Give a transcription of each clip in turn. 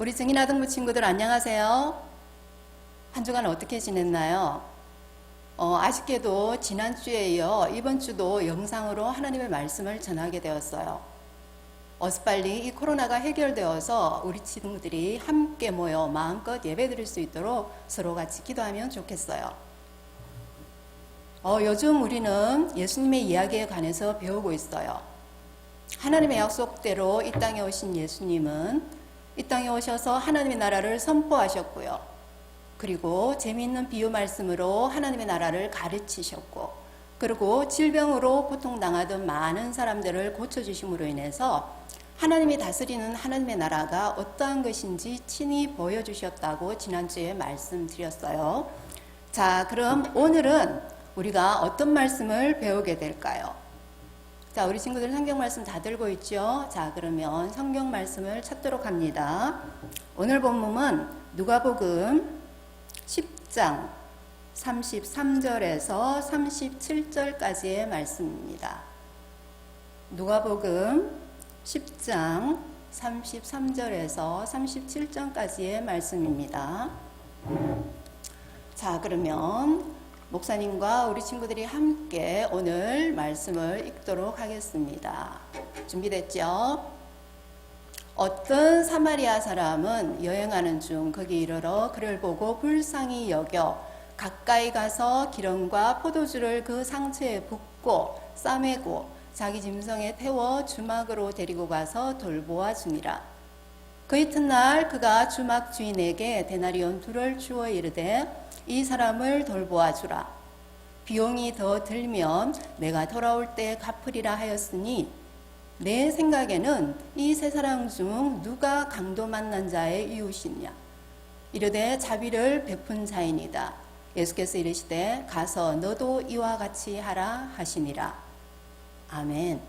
우리 증인아동부 친구들 안녕하세요. 한 주간 어떻게 지냈나요? 어, 아쉽게도 지난주에 이어 이번 주도 영상으로 하나님의 말씀을 전하게 되었어요. 어서빨리 이 코로나가 해결되어서 우리 친구들이 함께 모여 마음껏 예배 드릴 수 있도록 서로 같이 기도하면 좋겠어요. 어, 요즘 우리는 예수님의 이야기에 관해서 배우고 있어요. 하나님의 약속대로 이 땅에 오신 예수님은 이 땅에 오셔서 하나님의 나라를 선포하셨고요. 그리고 재미있는 비유 말씀으로 하나님의 나라를 가르치셨고, 그리고 질병으로 고통당하던 많은 사람들을 고쳐주심으로 인해서 하나님이 다스리는 하나님의 나라가 어떠한 것인지 친히 보여주셨다고 지난주에 말씀드렸어요. 자, 그럼 오늘은 우리가 어떤 말씀을 배우게 될까요? 자, 우리 친구들 성경 말씀 다 들고 있죠? 자, 그러면 성경 말씀을 찾도록 합니다. 오늘 본문은 누가복음 10장 33절에서 37절까지의 말씀입니다. 누가복음 10장 33절에서 37절까지의 말씀입니다. 자, 그러면 목사님과 우리 친구들이 함께 오늘 말씀을 읽도록 하겠습니다. 준비됐죠? 어떤 사마리아 사람은 여행하는 중 거기 이르러 그를 보고 불쌍히 여겨 가까이 가서 기름과 포도주를 그 상처에 붓고 싸매고 자기 짐승에 태워 주막으로 데리고 가서 돌보아 주니라. 그 이튿날 그가 주막 주인에게 데나리온 둘을 주어 이르되 이 사람을 돌보아 주라. 비용이 더 들면 내가 돌아올 때 갚으리라 하였으니 내 생각에는 이 세 사람 중 누가 강도 만난 자의 이웃이냐? 이르되 자비를 베푼 자이니다. 예수께서 이르시되 가서 너도 이와 같이 하라 하시니라. 아멘.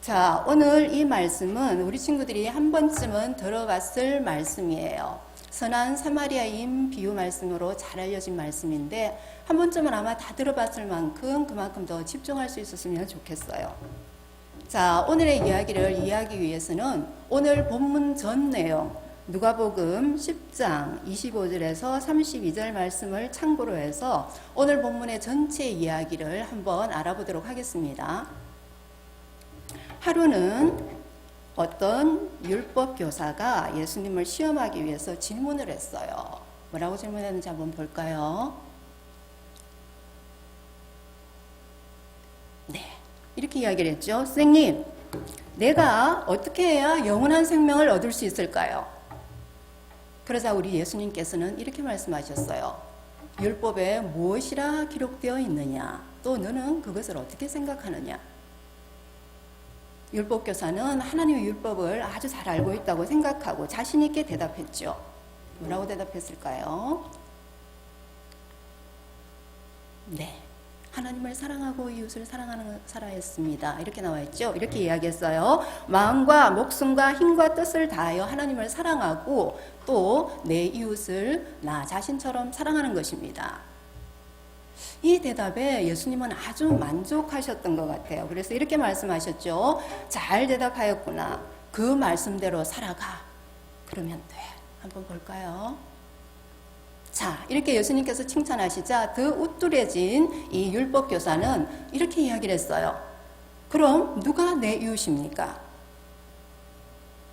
자, 오늘 이 말씀은 우리 친구들이 한 번쯤은 들어봤을 말씀이에요. 선한 사마리아인 비유 말씀으로 잘 알려진 말씀인데 한 번쯤은 아마 다 들어봤을 만큼 그만큼 더 집중할 수 있었으면 좋겠어요. 자, 오늘의 이야기를 이해하기 위해서는 오늘 본문 전 내용 누가복음 10장 25절에서 32절 말씀을 참고로 해서 오늘 본문의 전체 이야기를 한번 알아보도록 하겠습니다. 하루는 어떤 율법 교사가 예수님을 시험하기 위해서 질문을 했어요. 뭐라고 질문했는지 한번 볼까요? 네. 이렇게 이야기를 했죠. 선생님, 내가 어떻게 해야 영원한 생명을 얻을 수 있을까요? 그러자 우리 예수님께서는 이렇게 말씀하셨어요. 율법에 무엇이라 기록되어 있느냐? 또 너는 그것을 어떻게 생각하느냐? 율법 교사는 하나님의 율법을 아주 잘 알고 있다고 생각하고 자신 있게 대답했죠. 뭐라고 대답했을까요? 네. 하나님을 사랑하고 이웃을 사랑하는 사라였습니다. 이렇게 나와 있죠. 이렇게 이야기했어요. 마음과 목숨과 힘과 뜻을 다하여 하나님을 사랑하고 또 내 이웃을 나 자신처럼 사랑하는 것입니다. 이 대답에 예수님은 아주 만족하셨던 것 같아요. 그래서 이렇게 말씀하셨죠. 잘 대답하였구나. 그 말씀대로 살아가. 그러면 돼. 한번 볼까요? 자, 이렇게 예수님께서 칭찬하시자 그 우쭐해진 이 율법 교사는 이렇게 이야기를 했어요. 그럼 누가 내 이웃입니까?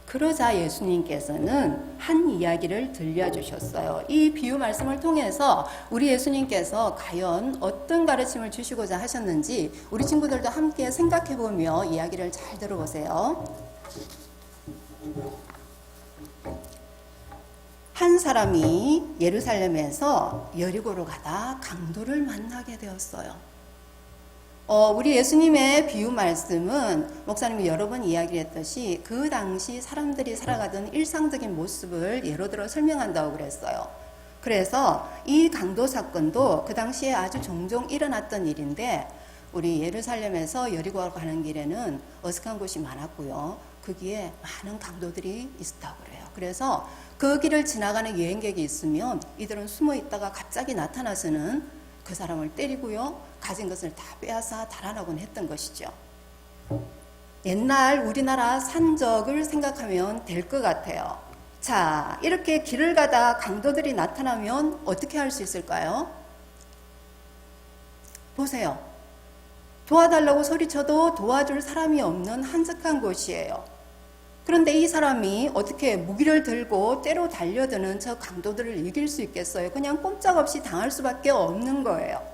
그러자 예수님께서는 한 이야기를 들려주셨어요. 이 비유 말씀을 통해서 우리 예수님께서 과연 어떤 가르침을 주시고자 하셨는지 우리 친구들도 함께 생각해 보며 이야기를 잘 들어보세요. 한 사람이 예루살렘에서 여리고로 가다 강도를 만나게 되었어요. 어, 우리 예수님의 비유 말씀은 목사님이 여러 번 이야기를 했듯이 그 당시 사람들이 살아가던 일상적인 모습을 예로 들어 설명한다고 그랬어요. 그래서 이 강도 사건도 그 당시에 아주 종종 일어났던 일인데 우리 예루살렘에서 여리고 가는 길에는 어색한 곳이 많았고요. 거기에 많은 강도들이 있었다고 그래요. 그래서 그 길을 지나가는 여행객이 있으면 이들은 숨어 있다가 갑자기 나타나서는 그 사람을 때리고요. 가진 것을 다 빼앗아 달아나곤 했던 것이죠. 옛날 우리나라 산적을 생각하면 될 것 같아요. 자, 이렇게 길을 가다 강도들이 나타나면 어떻게 할 수 있을까요? 보세요. 도와달라고 소리쳐도 도와줄 사람이 없는 한적한 곳이에요. 그런데 이 사람이 어떻게 무기를 들고 때로 달려드는 저 강도들을 이길 수 있겠어요? 그냥 꼼짝없이 당할 수밖에 없는 거예요.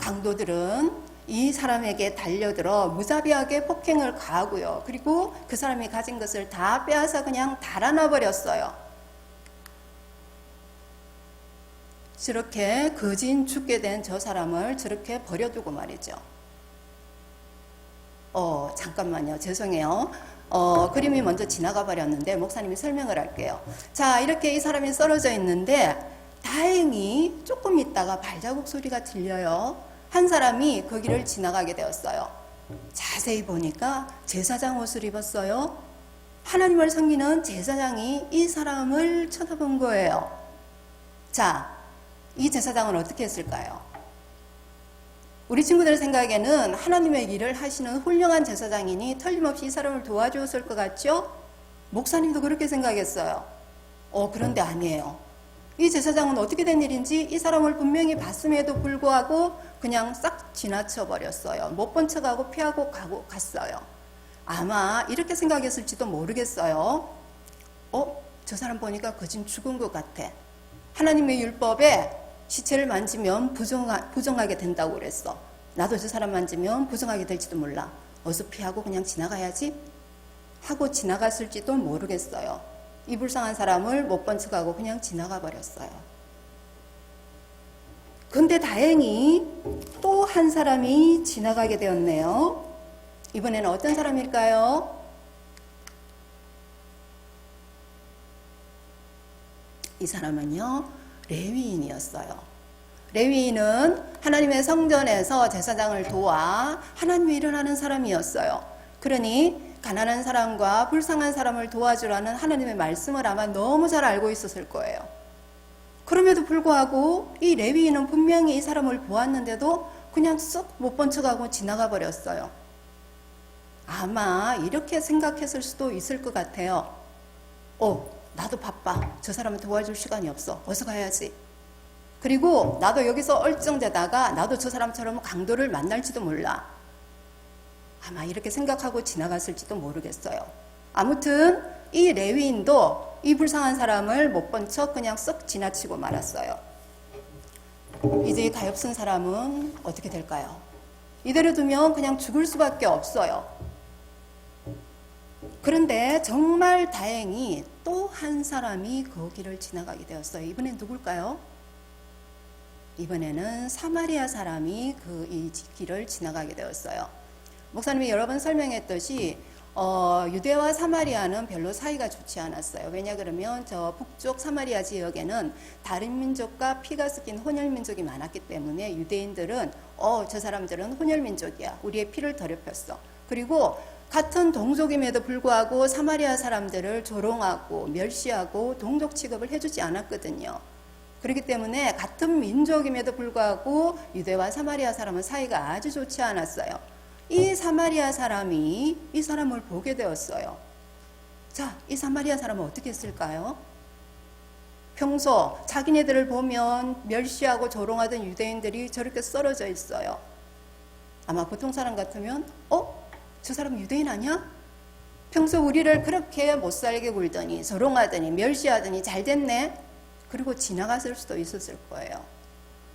강도들은 이 사람에게 달려들어 무자비하게 폭행을 가하고요. 그리고 그 사람이 가진 것을 다 빼앗아 그냥 달아나 버렸어요. 저렇게 거진 죽게 된 저 사람을 저렇게 버려두고 말이죠. 어, 잠깐만요. 죄송해요. 어, 그림이 먼저 지나가 버렸는데 목사님이 설명을 할게요. 자, 이렇게 이 사람이 쓰러져 있는데 다행히 조금 있다가 발자국 소리가 들려요. 한 사람이 그 길을 지나가게 되었어요. 자세히 보니까 제사장 옷을 입었어요. 하나님을 섬기는 제사장이 이 사람을 쳐다본 거예요. 자, 이 제사장은 어떻게 했을까요? 우리 친구들 생각에는 하나님의 일을 하시는 훌륭한 제사장이니 틀림없이 이 사람을 도와주었을 것 같죠? 목사님도 그렇게 생각했어요. 어, 그런데 아니에요. 이 제사장은 어떻게 된 일인지 이 사람을 분명히 봤음에도 불구하고 그냥 싹 지나쳐 버렸어요. 못 본 척하고 피하고 가고 갔어요. 아마 이렇게 생각했을지도 모르겠어요. 어? 저 사람 보니까 거진 죽은 것 같아. 하나님의 율법에 시체를 만지면 부정하, 부정하게 된다고 그랬어. 나도 저 사람 만지면 부정하게 될지도 몰라. 어서 피하고 그냥 지나가야지. 하고 지나갔을지도 모르겠어요. 이 불쌍한 사람을 못 본 척하고 그냥 지나가 버렸어요. 근데 다행히 또 한 사람이 지나가게 되었네요. 이번에는 어떤 사람일까요? 이 사람은요, 레위인이었어요. 레위인은 하나님의 성전에서 제사장을 도와 하나님의 일을 하는 사람이었어요. 그러니 가난한 사람과 불쌍한 사람을 도와주라는 하나님의 말씀을 아마 너무 잘 알고 있었을 거예요. 그럼에도 불구하고 이 레위인은 분명히 이 사람을 보았는데도 그냥 쑥 못 본 척하고 지나가 버렸어요. 아마 이렇게 생각했을 수도 있을 것 같아요. 어, 나도 바빠. 저 사람을 도와줄 시간이 없어. 어서 가야지. 그리고 나도 여기서 얼쩡대다가 나도 저 사람처럼 강도를 만날지도 몰라. 아마 이렇게 생각하고 지나갔을지도 모르겠어요. 아무튼 이 레위인도 이 불쌍한 사람을 못 본 척 그냥 썩 지나치고 말았어요. 이제 가엾은 사람은 어떻게 될까요? 이대로 두면 그냥 죽을 수밖에 없어요. 그런데 정말 다행히 또 한 사람이 거기를 지나가게 되었어요. 이번엔 누굴까요? 이번에는 사마리아 사람이 그 이 길을 지나가게 되었어요. 목사님이 여러 번 설명했듯이 어, 유대와 사마리아는 별로 사이가 좋지 않았어요. 왜냐 그러면 저 북쪽 사마리아 지역에는 다른 민족과 피가 섞인 혼혈 민족이 많았기 때문에 유대인들은 어, 저 사람들은 혼혈 민족이야. 우리의 피를 더럽혔어. 그리고 같은 동족임에도 불구하고 사마리아 사람들을 조롱하고 멸시하고 동족 취급을 해주지 않았거든요. 그렇기 때문에 같은 민족임에도 불구하고 유대와 사마리아 사람은 사이가 아주 좋지 않았어요. 이 사마리아 사람이 이 사람을 보게 되었어요. 자, 이 사마리아 사람은 어떻게 했을까요? 평소 자기네들을 보면 멸시하고 조롱하던 유대인들이 저렇게 썰어져 있어요. 아마 보통 사람 같으면, 어? 저 사람 유대인 아니야? 평소 우리를 그렇게 못 살게 굴더니 조롱하더니 멸시하더니 잘 됐네. 그리고 지나갔을 수도 있었을 거예요.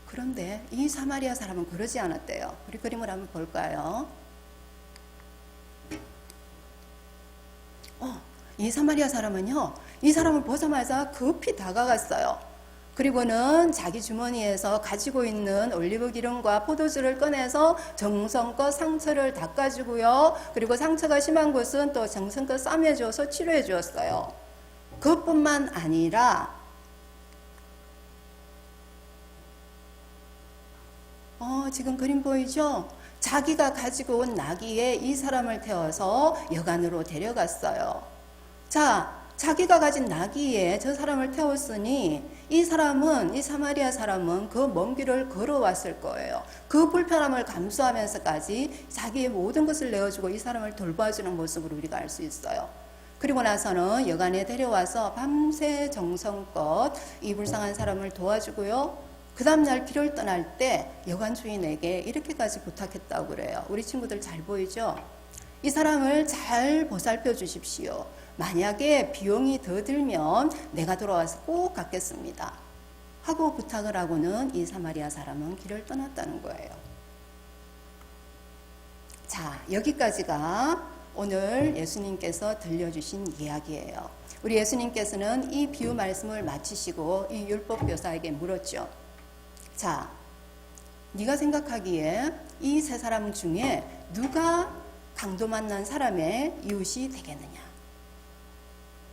그런데 이 사마리아 사람은 그러지 않았대요. 우리 그림을 한번 볼까요? 어, 이 사마리아 사람은요, 이 사람을 보자마자 급히 다가갔어요. 그리고는 자기 주머니에서 가지고 있는 올리브 기름과 포도주를 꺼내서 정성껏 상처를 닦아주고요. 그리고 상처가 심한 곳은 또 정성껏 싸매줘서 치료해 주었어요. 그것뿐만 아니라 어, 지금 그림 보이죠? 자기가 가지고 온 나귀에 이 사람을 태워서 여간으로 데려갔어요. 자, 자기가 가진 나귀에 저 사람을 태웠으니 이 사람은 이 사마리아 사람은 그 먼 길을 걸어왔을 거예요. 그 불편함을 감수하면서까지 자기의 모든 것을 내어주고 이 사람을 돌봐주는 모습을 우리가 알 수 있어요. 그리고 나서는 여간에 데려와서 밤새 정성껏 이 불쌍한 사람을 도와주고요. 그 다음날 길을 떠날 때 여관 주인에게 이렇게까지 부탁했다고 그래요. 우리 친구들 잘 보이죠? 이 사람을 잘 보살펴 주십시오. 만약에 비용이 더 들면 내가 돌아와서 꼭 갚겠습니다. 하고 부탁을 하고는 이 사마리아 사람은 길을 떠났다는 거예요. 자, 여기까지가 오늘 예수님께서 들려주신 이야기예요. 우리 예수님께서는 이 비유 말씀을 마치시고 이 율법 교사에게 물었죠. 자, 네가 생각하기에 이 세 사람 중에 누가 강도 만난 사람의 이웃이 되겠느냐?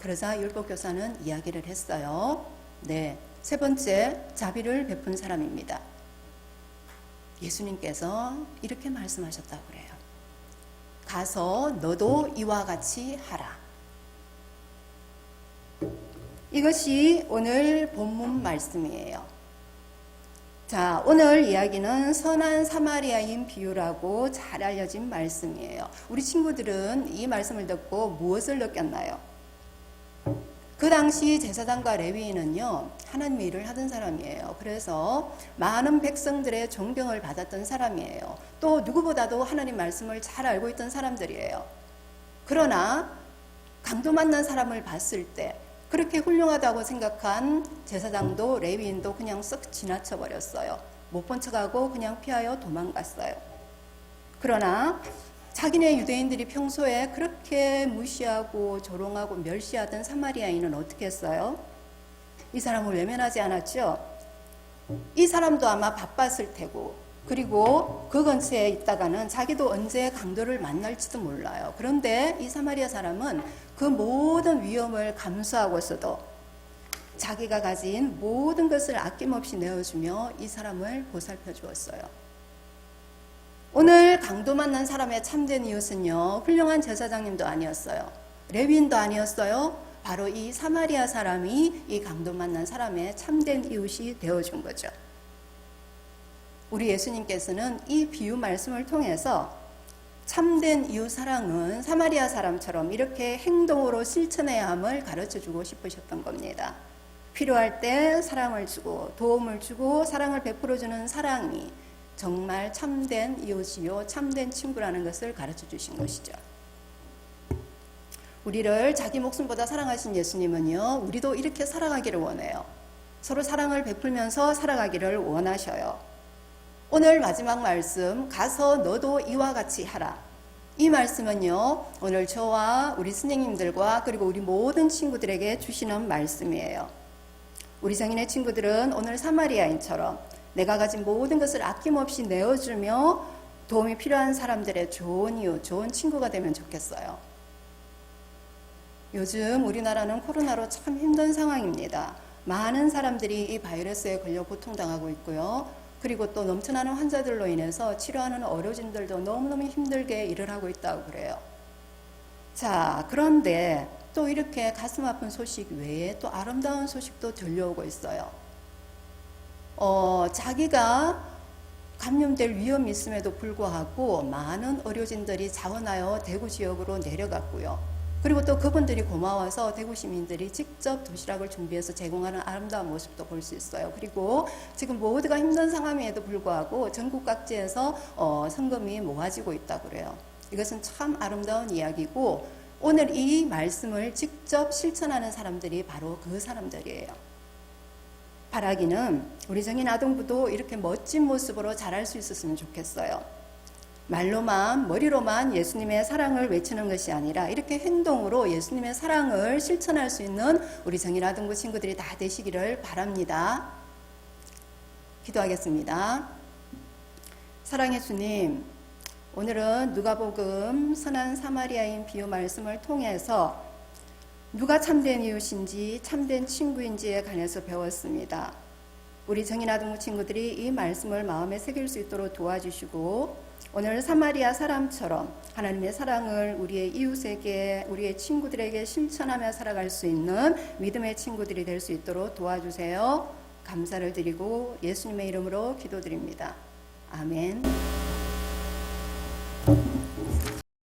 그러자 율법 교사는 이야기를 했어요. 네, 세 번째 자비를 베푼 사람입니다. 예수님께서 이렇게 말씀하셨다고 그래요. 가서 너도 이와 같이 하라. 이것이 오늘 본문 말씀이에요. 자, 오늘 이야기는 선한 사마리아인 비유라고 잘 알려진 말씀이에요. 우리 친구들은 이 말씀을 듣고 무엇을 느꼈나요? 그 당시 제사장과 레위인은요, 하나님 일을 하던 사람이에요. 그래서 많은 백성들의 존경을 받았던 사람이에요. 또 누구보다도 하나님 말씀을 잘 알고 있던 사람들이에요. 그러나 강도 만난 사람을 봤을 때 그렇게 훌륭하다고 생각한 제사장도 레위인도 그냥 쓱 지나쳐 버렸어요. 못 본 척하고 그냥 피하여 도망갔어요. 그러나 자기네 유대인들이 평소에 그렇게 무시하고 조롱하고 멸시하던 사마리아인은 어떻게 했어요? 이 사람을 외면하지 않았죠? 이 사람도 아마 바빴을 테고, 그리고 그 근처에 있다가는 자기도 언제 강도를 만날지도 몰라요. 그런데 이 사마리아 사람은 그 모든 위험을 감수하고서도 자기가 가진 모든 것을 아낌없이 내어주며 이 사람을 보살펴 주었어요. 오늘 강도 만난 사람의 참된 이웃은요, 훌륭한 제사장님도 아니었어요. 레윈도 아니었어요. 바로 이 사마리아 사람이 이 강도 만난 사람의 참된 이웃이 되어준 거죠. 우리 예수님께서는 이 비유 말씀을 통해서 참된 이웃 사랑은 사마리아 사람처럼 이렇게 행동으로 실천해야 함을 가르쳐 주고 싶으셨던 겁니다. 필요할 때 사랑을 주고 도움을 주고 사랑을 베풀어 주는 사랑이 정말 참된 이웃이요 참된 친구라는 것을 가르쳐 주신 것이죠. 우리를 자기 목숨보다 사랑하신 예수님은요, 우리도 이렇게 살아가기를 원해요. 서로 사랑을 베풀면서 살아가기를 원하셔요. 오늘 마지막 말씀, 가서 너도 이와 같이 하라. 이 말씀은요, 오늘 저와 우리 선생님들과 그리고 우리 모든 친구들에게 주시는 말씀이에요. 우리 성인의 친구들은 오늘 사마리아인처럼 내가 가진 모든 것을 아낌없이 내어주며 도움이 필요한 사람들의 좋은 이웃, 좋은 친구가 되면 좋겠어요. 요즘 우리나라는 코로나로 참 힘든 상황입니다. 많은 사람들이 이 바이러스에 걸려 고통당하고 있고요. 그리고 또 넘쳐나는 환자들로 인해서 치료하는 어려진들도 너무너무 힘들게 일을 하고 있다고 그래요. 자, 그런데 또 이렇게 가슴 아픈 소식 외에 또 아름다운 소식도 들려오고 있어요. 어, 자기가 감염될 위험이 있음에도 불구하고 많은 의료진들이 자원하여 대구 지역으로 내려갔고요. 그리고 또 그분들이 고마워서 대구 시민들이 직접 도시락을 준비해서 제공하는 아름다운 모습도 볼 수 있어요. 그리고 지금 모두가 힘든 상황에도 불구하고 전국 각지에서 어, 성금이 모아지고 있다고 그래요. 이것은 참 아름다운 이야기고 오늘 이 말씀을 직접 실천하는 사람들이 바로 그 사람들이에요. 바라기는 우리 정인 아동부도 이렇게 멋진 모습으로 자랄 수 있었으면 좋겠어요. 말로만, 머리로만 예수님의 사랑을 외치는 것이 아니라 이렇게 행동으로 예수님의 사랑을 실천할 수 있는 우리 정인 아동부 친구들이 다 되시기를 바랍니다. 기도하겠습니다. 사랑의 주님, 오늘은 누가복음 선한 사마리아인 비유 말씀을 통해서 누가 참된 이웃인지 참된 친구인지에 관해서 배웠습니다. 우리 정인아동부 친구들이 이 말씀을 마음에 새길 수 있도록 도와주시고 오늘 사마리아 사람처럼 하나님의 사랑을 우리의 이웃에게 우리의 친구들에게 실천하며 살아갈 수 있는 믿음의 친구들이 될 수 있도록 도와주세요. 감사를 드리고 예수님의 이름으로 기도드립니다. 아멘.